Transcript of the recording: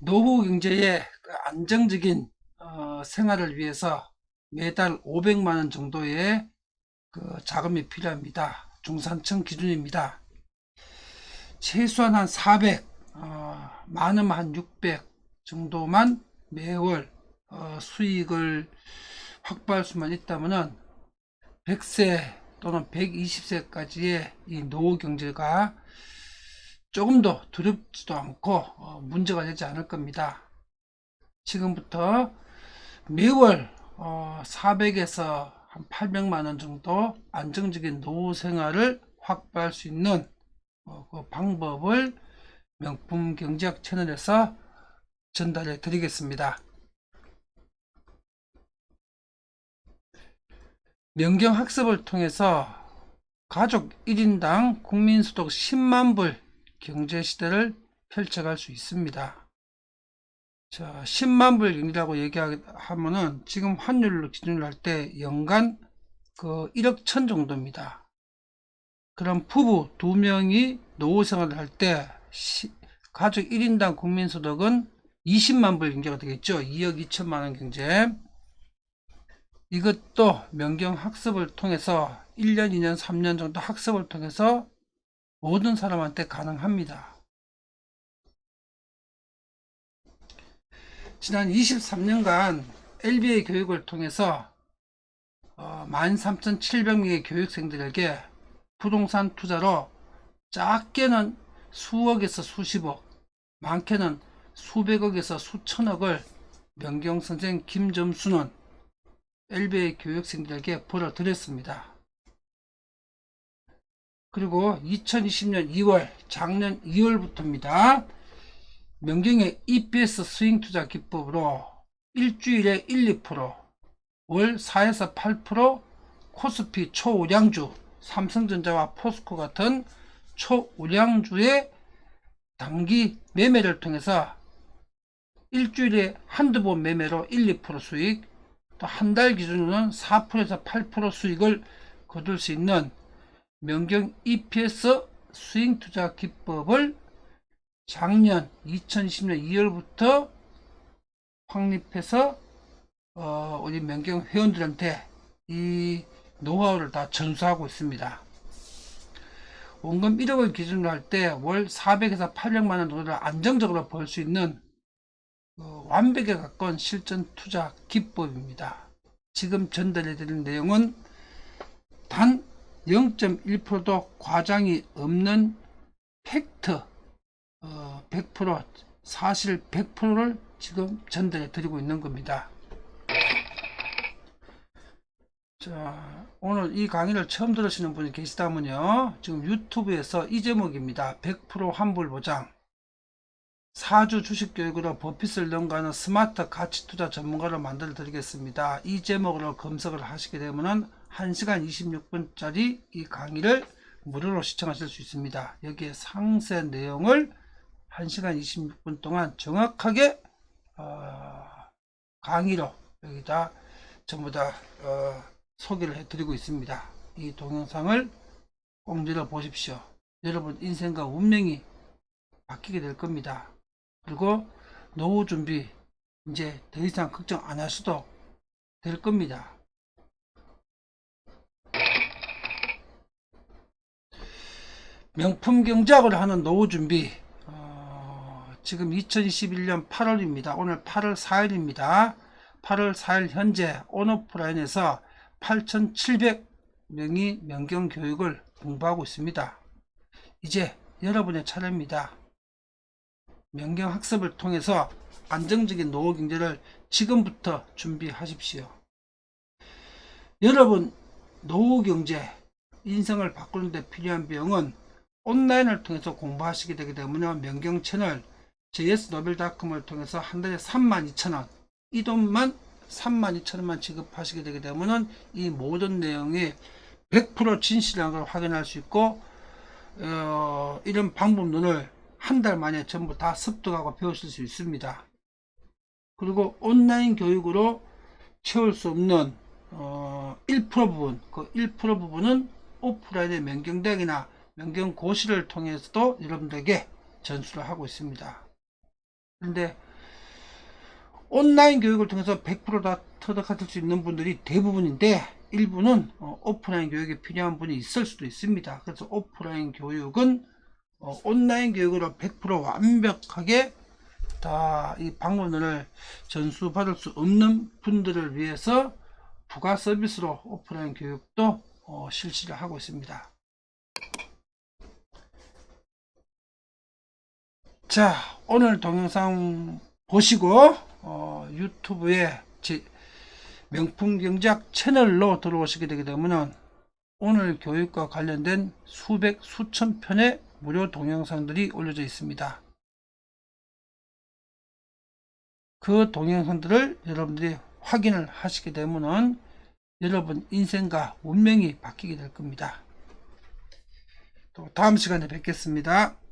노후 경제의 그 안정적인 어, 생활을 위해서 매달 500만 원 정도의 그 자금이 필요합니다. 중산층 기준입니다. 최소한 한 400, 어, 많으면 한 600 정도만 매월 어, 수익을 확보할 수만 있다면은 100세 또는 120세까지의 이 노후 경제가 조금 더 두렵지도 않고 어, 문제가 되지 않을 겁니다. 지금부터 매월 어, 400에서 한 800만 원 정도 안정적인 노후 생활을 확보할 수 있는 어, 그 방법을 명품 경제학 채널에서 전달해 드리겠습니다. 명경 학습을 통해서 가족 1인당 국민소득 10만 불 경제 시대를 펼쳐갈 수 있습니다. 자, 10만 불 경제라고 얘기하면은 지금 환율로 기준으로 할때 연간 그 1억 천 정도입니다. 그럼 부부 두 명이 노후 생활을 할 때 가족 1인당 국민소득은 20만 불 경제가 되겠죠. 2억 2천만 원 경제. 이것도 명경 학습을 통해서 1년, 2년, 3년 정도 학습을 통해서 모든 사람한테 가능합니다. 지난 23년간 LBA 교육을 통해서 13,700명의 교육생들에게 부동산 투자로 작게는 수억에서 수십억, 많게는 수백억에서 수천억을 명경 선생 김점수는 LBA 교육생들에게 벌어들였습니다. 그리고 2020년 2월, 작년 2월부터입니다. 명경의 EPS 스윙 투자 기법으로 일주일에 1, 2%, 월 4에서 8% 코스피 초우량주, 삼성전자와 포스코 같은 초우량주의 단기 매매를 통해서 일주일에 한두 번 매매로 1, 2% 수익, 또 한 달 기준으로는 4%에서 8% 수익을 거둘 수 있는 명경 EPS 스윙 투자 기법을 작년 2020년 2월부터 확립해서 어, 우리 명경 회원들한테 이 노하우를 다 전수하고 있습니다. 원금 1억을 기준으로 할 때 월 400에서 800만 원 정도를 안정적으로 벌 수 있는 어, 완벽에 가까운 실전 투자 기법입니다. 지금 전달해 드린 내용은 단 0.1%도 과장이 없는 팩트 어, 100% 사실 100%를 지금 전달해 드리고 있는 겁니다. 자, 오늘 이 강의를 처음 들으시는 분이 계시다면요. 지금 유튜브에서 이 제목입니다. 100% 환불 보장. 사주 주식 교육으로 버핏을 능가하는 스마트 가치 투자 전문가를 만들어 드리겠습니다. 이 제목으로 검색을 하시게 되면은 1시간 26분짜리 이 강의를 무료로 시청하실 수 있습니다. 여기에 상세 내용을 1시간 26분 동안 정확하게 어, 강의로 여기다 전부 다 어, 소개를 해드리고 있습니다. 이 동영상을 꼭 눌러보십시오. 여러분 인생과 운명이 바뀌게 될 겁니다. 그리고 노후 준비 이제 더 이상 걱정 안 하셔도 될 겁니다. 명품 경작을 하는 노후 준비 어, 지금 2021년 8월입니다. 오늘 8월 4일입니다. 8월 4일 현재 온오프라인에서 8,700명이 명경 교육을 공부하고 있습니다. 이제 여러분의 차례입니다. 명경 학습을 통해서 안정적인 노후 경제를 지금부터 준비하십시오. 여러분 노후 경제 인생을 바꾸는 데 필요한 비용은 온라인을 통해서 공부하시게 되게 되면 명경 채널 js노벨닷컴을 통해서 한 달에 32,000원 이 돈만 32,000원만 지급하시게 되게 되면 이 모든 내용이 100% 진실한 걸 확인할 수 있고 어, 이런 방법론을 한 달 만에 전부 다 습득하고 배우실 수 있습니다. 그리고 온라인 교육으로 채울 수 없는 어, 1% 부분 그 1% 부분은 오프라인의 명경대학이나 명경고시를 통해서도 여러분들에게 전수를 하고 있습니다. 그런데 온라인 교육을 통해서 100%다 터득하실 수 있는 분들이 대부분인데 일부는 어, 오프라인 교육이 필요한 분이 있을 수도 있습니다. 그래서 오프라인 교육은 어, 온라인 교육으로 100% 완벽하게 다 이 방문을 전수 받을 수 없는 분들을 위해서 부가 서비스로 오프라인 교육도 어, 실시를 하고 있습니다. 자, 오늘 동영상 보시고 어, 유튜브에 제 명품 경제학 채널로 들어오시게 되게 되면 오늘 교육과 관련된 수백 수천 편의 무료 동영상들이 올려져 있습니다. 그 동영상들을 여러분들이 확인을 하시게 되면은 여러분 인생과 운명이 바뀌게 될 겁니다. 또 다음 시간에 뵙겠습니다.